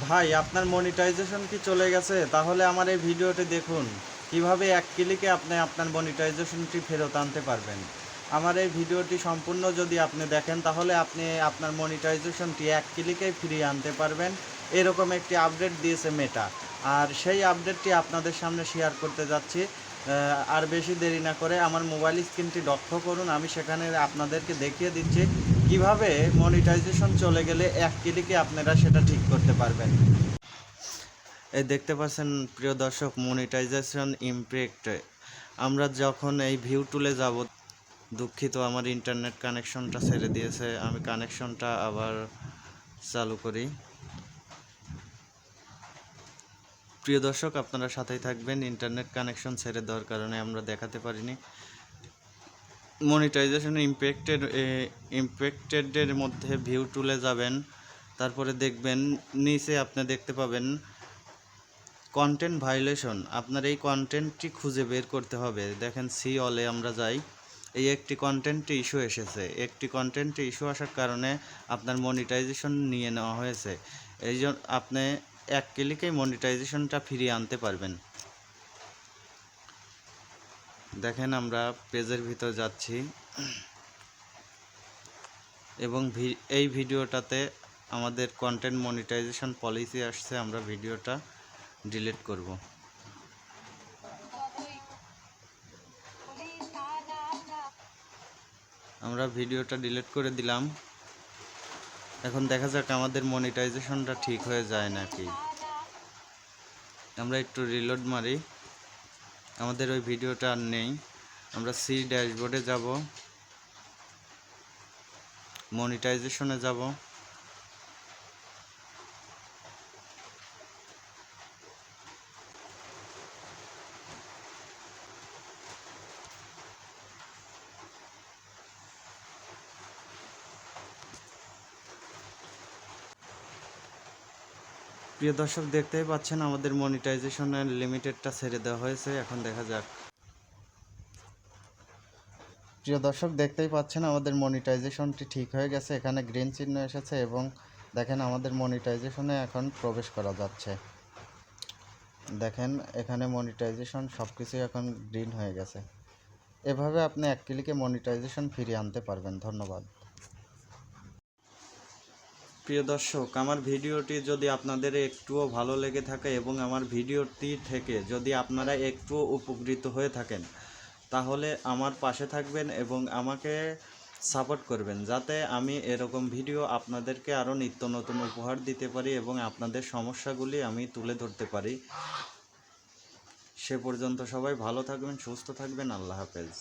ভাই, আপনার মনিটাইজেশন কি চলে গেছে? তাহলে আমার এই ভিডিওটি দেখুন। কীভাবে এক ক্লিকে আপনি আপনার মনিটাইজেশনটি ফেরত আনতে পারবেন? আমার এই ভিডিওটি সম্পূর্ণ যদি আপনি দেখেন, তাহলে আপনি আপনার মনিটাইজেশনটি এক ক্লিকেই ফিরিয়ে আনতে পারবেন। এরকম একটি আপডেট দিয়েছে মেটা আর সেই আপডেটটি আপনাদের সামনে শেয়ার করতে যাচ্ছি। আর বেশি দেরি না করে আমার মোবাইল স্ক্রিনটি লক্ষ্য করুন। আমি সেখানে আপনাদেরকে দেখিয়ে দিচ্ছি। কীভাবে মনিটাইজেশন চলে গেলে এক ক্লিকে আপনারা সেটা ঠিক করতে পারবেন? এই দেখতে পাচ্ছেন প্রিয় দর্শক মনিটাইজেশন ইমপ্যাক্ট আমরা যখন এই ভিউ টুলে যাব, দুঃখিত, আমার ইন্টারনেট কানেকশনটা ছেড়ে দিয়েছে। আমি কানেকশনটা আবার চালু করি। প্রিয় দর্শক, আপনারা সাথেই থাকবেন। ইন্টারনেট কানেকশন ছেড়ে দেওয়ার কারণে আমরা দেখাতে পারিনি। মনিটাইজেশন ইমপ্যাক্টেড ইমপ্যাক্টেডের মধ্যে ভিউ টুলে যাবেন, তারপরে দেখবেন নিচে আপনি দেখতে পাবেন কন্টেন্ট ভায়োলেশন আপনার এই কন্টেন্টটি খুঁজে বের করতে হবে। দেখেন সি অলে আমরা যাই। এই একটি কন্টেন্টটি ইস্যু এসেছে। একটি কন্টেন্টটি ইস্যু আসার কারণে আপনার মনিটাইজেশন নিয়ে নেওয়া হয়েছে। এই জন্য আপনি এক ক্লিকেই মনিটাইজেশনটা ফিরিয়ে আনতে পারবেন। দেখেন আমরা পেজের ভিতর যাচ্ছি। এবং এই ভিডিওটাতে আমাদের কন্টেন্ট মনিটাইজেশন পলিসি আসছে, আমরা ভিডিওটা ডিলিট করব। আমরা ভিডিওটা ডিলিট করে দিলাম। এখন দেখা যাক আমাদের মনিটাইজেশনটা ঠিক হয়ে যায় নাকি। আমরা একটু রিলোড মারি। আমাদের ওই ভিডিওটা আর নেই। আমরা সি ড্যাশবোর্ডে যাব মনিটাইজেশনে যাব। প্রিয় দর্শক, দেখতেই পাচ্ছেন আমাদের মনিটাইজেশনের লিমিটেডটা ছেড়ে দেওয়া হয়েছে। এখন দেখা যাক। প্রিয় দর্শক, দেখতেই পাচ্ছেন আমাদের মনিটাইজেশনটি ঠিক হয়ে গেছে। এখানে গ্রিন চিহ্ন এসেছে এবং দেখেন আমাদের মনিটাইজেশনে এখন প্রবেশ করা যাচ্ছে। দেখেন, এখানে মনিটাইজেশন সব কিছুই এখন গ্রিন হয়ে গেছে। এভাবে আপনি এক ক্লিকে মনিটাইজেশন ফিরিয়ে আনতে পারবেন। ধন্যবাদ। প্রিয় দর্শক, আমার ভিডিওটি যদি আপনাদের একটুও ভালো লেগে থাকে এবং আমার ভিডিওটি থেকে যদি আপনারা একটুও উপকৃত হয়ে থাকেন, তাহলে আমার পাশে থাকবেন এবং আমাকে সাপোর্ট করবেন, যাতে আমি এরকম ভিডিও আপনাদেরকে আরও নিত্য নতুন উপহার দিতে পারি এবং আপনাদের সমস্যাগুলি আমি তুলে ধরতে পারি। সে পর্যন্ত সবাই ভালো থাকবেন, সুস্থ থাকবেন, আল্লাহ হাফেজ।